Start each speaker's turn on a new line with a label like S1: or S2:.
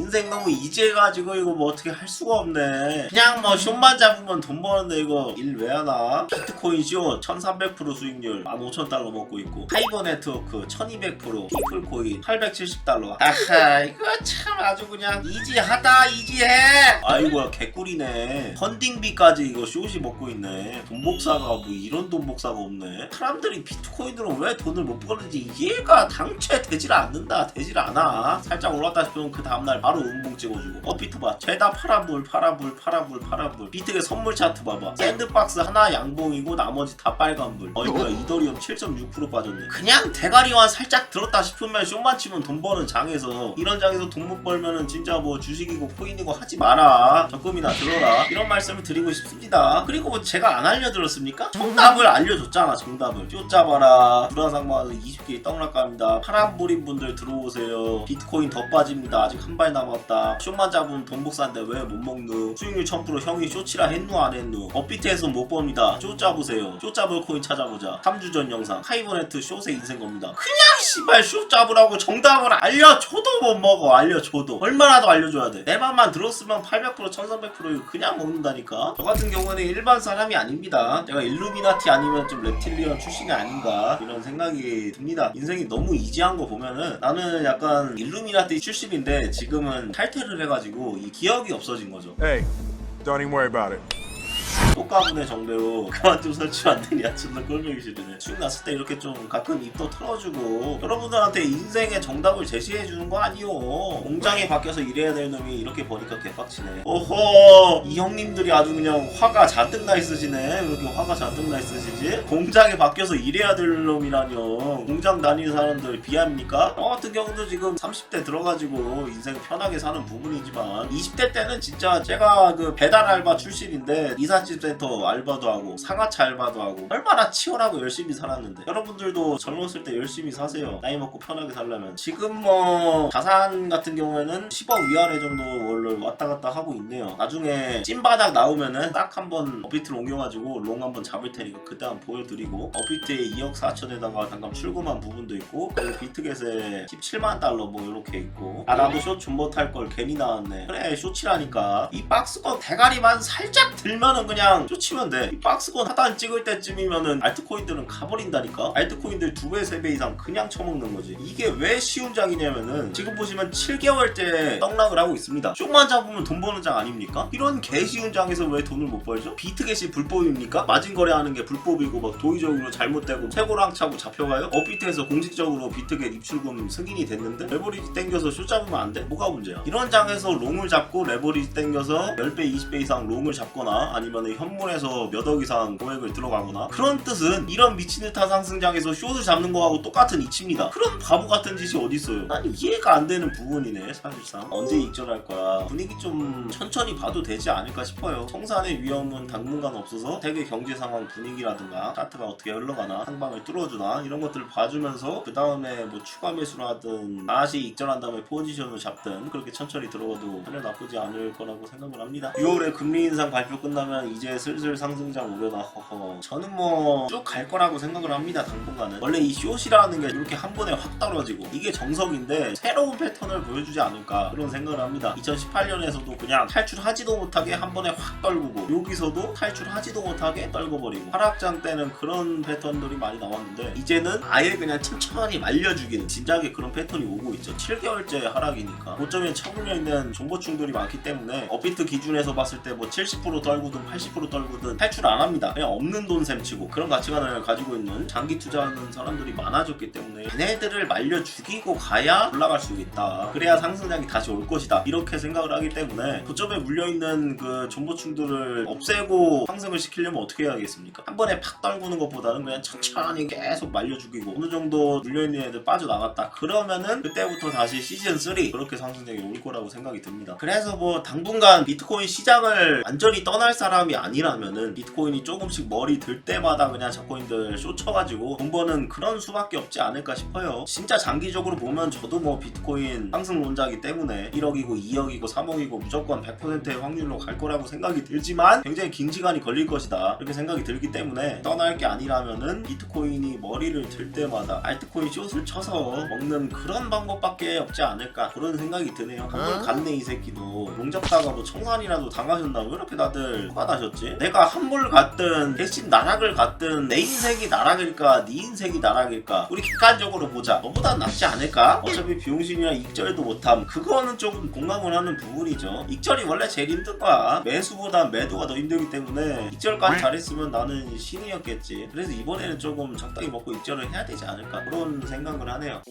S1: 인생 너무 이지해가지고 이거 뭐 어떻게 할 수가 없네. 그냥 뭐 숏만 잡으면 돈 버는데 이거 일 왜 하나? 비트코인 쇼1300% 수익률. 15,000달러 먹고 있고. 하이버 네트워크 1200% 피플코인 870달러. 아하 이거 참 아주 그냥 이지하다 이지해. 아이고야 개꿀이네. 펀딩비까지 이거 숏이 먹고 있네. 돈 복사가 뭐 이런 돈 복사가 없네. 사람들이 비트코인으로 왜 돈을 못 버는지 이해가 당최 되질 않는다 되질 않아. 살짝 올랐다 싶으면 그 다음날 바로 음봉 찍어주고 어 비트 봐. 죄다 파라불 파라불 파라불 파라불. 비트의 선물 차트 봐봐. 샌드박스 하나 양봉이고 나머지 다 빨간불. 어이구야 이더리움 7.6% 빠졌네. 그냥 대가리와 살짝 들었다 싶으면 쇼만 치면 돈 버는 장에서 이런 장에서 돈 못 벌면은 진짜 뭐 주식이고 코인이고 하지 마라. 적금이나 들어라. 이런 말씀을 드리고 싶습니다. 그리고 뭐 제가 안 알려드렸습니까? 정답을 알려줬잖아 정답을. 쇼 잡아라. 불화상마에서 20개 떡락갑니다. 파란불인 분들 들어오세요. 비트코인 더 빠집니다. 아직 한 발 남았다. 쇼만 잡으면 돈 복사인데 왜 못 먹누 수익률 1000% 형이 쇼치라 했누 안 했누 업비트에서 못 봅니다. 쇼 잡으세요. 쇼 잡을 코인 찾아보자. 3주 전 영상. 하이버네트 쇼세 인생 겁니다. 그냥 씨발 쇼 잡으라고 정답을 알려줘도 못 먹어. 알려줘도. 얼마나 더 알려줘야 돼내 맘만 들었으면 800% 1300% 이거 그냥 먹는다니까. 저 같은 경우는 일반 사람이 아닙니다. 제가 일루미나티 아니면 좀 reptilian 출신이 아닌가 이런 생각이 듭니다. 인생이 너무 이지한 거 보면은 나는 약간 일루미나티 출신인데 지금 은 탈퇴를 해가지고 이 기억이 없어진 거죠
S2: Hey, don't even worry about it.
S1: 똑가분의 정배우 그만 좀 설치 안 되냐? 존나 꼴보기 싫으네. 수익 났을 때 이렇게 좀 가끔 입도 털어주고 여러분들한테 인생의 정답을 제시해 주는 거 아니요 공장에 바뀌어서 일해야 될 놈이 이렇게 버니까 개빡치네. 오호! 이 형님들이 아주 그냥 화가 잔뜩 나 있으시네. 왜 이렇게 화가 잔뜩 나 있으시지? 공장에 바뀌어서 일해야 될 놈이라뇨. 공장 다니는 사람들 비합니까? 저 같은 경우도 지금 30대 들어가지고 인생 편하게 사는 부분이지만 20대 때는 진짜 제가 그 배달 알바 출신인데 이삿 짐 센터 알바도 하고 상하차 알바도 하고 얼마나 치열하고 열심히 살았는데. 여러분들도 젊었을 때 열심히 사세요. 나이 먹고 편하게 살려면. 지금 뭐 자산 같은 경우에는 10억 위아래 정도 원래 왔다 갔다 하고 있네요. 나중에 찐바닥 나오면은 딱 한번 업비트를 옮겨가지고 롱 한번 잡을 테니까 그때 한번 보여드리고 업비트에 2억 4천에다가 잠깐 출금한 부분도 있고 그리고 비트겟에 17만 달러 뭐 이렇게 있고. 아 나도 쇼 존버 탈걸 괜히 나왔네. 그래 쇼치라니까. 이 박스권 대가리만 살짝 들면은 그냥 쇼치면 돼이 박스권 하단 찍을 때쯤이면은 알트코인들은 가버린다니까 알트코인들 두 배 세 배 이상 그냥 처먹는 거지 이게 왜 쉬운 장이냐면은 지금 보시면 7개월째 떡락을 하고 있습니다 쇼만 잡으면 돈 버는 장 아닙니까? 이런 개쉬운 장에서 왜 돈을 못 벌죠? 비트겟이 불법입니까? 마진 거래하는 게 불법이고 막 도의적으로 잘못되고 최고랑 차고 잡혀가요? 업비트에서 공식적으로 비트겟 입출금 승인이 됐는데 레버리지 땡겨서 쇼 잡으면 안 돼? 뭐가 문제야? 이런 장에서 롱을 잡고 레버리지 땡겨서 10배 20배 이상 롱을 잡거나 아니면 현 물에서 몇 억 이상 고액을 들어가거나 그런 뜻은 이런 미친 듯한 상승장에서 쇼를 잡는 거하고 똑같은 이치입니다. 그런 바보 같은 짓이 어딨어요? 난 이해가 안 되는 부분이네 사실상. 언제 익절할 거야? 분위기 좀 천천히 봐도 되지 않을까 싶어요. 청산의 위험은 당분간 없어서 세계 경제 상황 분위기라든가 차트가 어떻게 흘러가나 상방을 뚫어주나 이런 것들을 봐주면서 그 다음에 뭐 추가 매수를 하든 다시 익절한 다음에 포지션을 잡든 그렇게 천천히 들어가도 전혀 나쁘지 않을 거라고 생각을 합니다. 6월에 금리 인상 발표 끝나면 이제 슬슬 상승장 오려나 허허. 저는 뭐 쭉 갈 거라고 생각을 합니다 당분간은. 원래 이 숏이라는 게 이렇게 한 번에 확 떨어지고 이게 정석인데 새로운 패턴을 보여주지 않을까 그런 생각을 합니다. 2018년에서도 그냥 탈출하지도 못하게 한 번에 확 떨구고 여기서도 탈출하지도 못하게 떨궈버리고 하락장 때는 그런 패턴들이 많이 나왔는데 이제는 아예 그냥 천천히 말려주기는 진작에 그런 패턴이 오고 있죠. 7개월째 하락이니까 고점에 처물려 있는 정보충들이 많기 때문에 업비트 기준에서 봤을 때 뭐 70% 떨구든 80% 떨구든 탈출 안 합니다. 그냥 없는 돈 셈치고 그런 가치관을 가지고 있는 장기 투자하는 사람들이 많아졌기 때문에 얘네들을 말려 죽이고 가야 올라갈 수 있다. 그래야 상승장이 다시 올 것이다. 이렇게 생각을 하기 때문에 고점에 물려있는 그 정보충들을 없애고 상승을 시키려면 어떻게 해야겠습니까? 한 번에 팍 떨구는 것보다는 그냥 천천히 계속 말려 죽이고 어느 정도 물려있는 애들 빠져나갔다. 그러면은 그때부터 다시 시즌 3 그렇게 상승장이 올 거라고 생각이 듭니다. 그래서 뭐 당분간 비트코인 시장을 완전히 떠날 사람이 아니 라면은 비트코인이 조금씩 머리 들 때마다 그냥 저코인들 쇼쳐가지고 돈 버는 그런 수밖에 없지 않을까 싶어요. 진짜 장기적으로 보면 저도 뭐 비트코인 상승론자이기 때문에 1억이고 2억이고 3억이고 무조건 100%의 확률로 갈 거라고 생각이 들지만 굉장히 긴 시간이 걸릴 것이다. 이렇게 생각이 들기 때문에 떠날 게 아니라면은 비트코인이 머리를 들 때마다 알트코인 숏을 쳐서 먹는 그런 방법밖에 없지 않을까 그런 생각이 드네요. 한번 갔네 이 새끼도 용접다가 뭐 청산이라도 당하셨나 왜 이렇게 다들 화가 나셨지? 내가 한물 갔든 대신 나락을 갔든 내 인생이 나락일까 네 인생이 나락일까. 우리 객관적으로 보자. 너보단 낫지 않을까? 어차피 비용신이랑 익절도 못함. 그거는 조금 공감을 하는 부분이죠. 익절이 원래 제일 힘든 거야. 매수보다 매도가 더 힘들기 때문에 익절까지 잘했으면 나는 신이었겠지. 그래서 이번에는 조금 적당히 먹고 익절을 해야 되지 않을까? 그런 생각을 하네요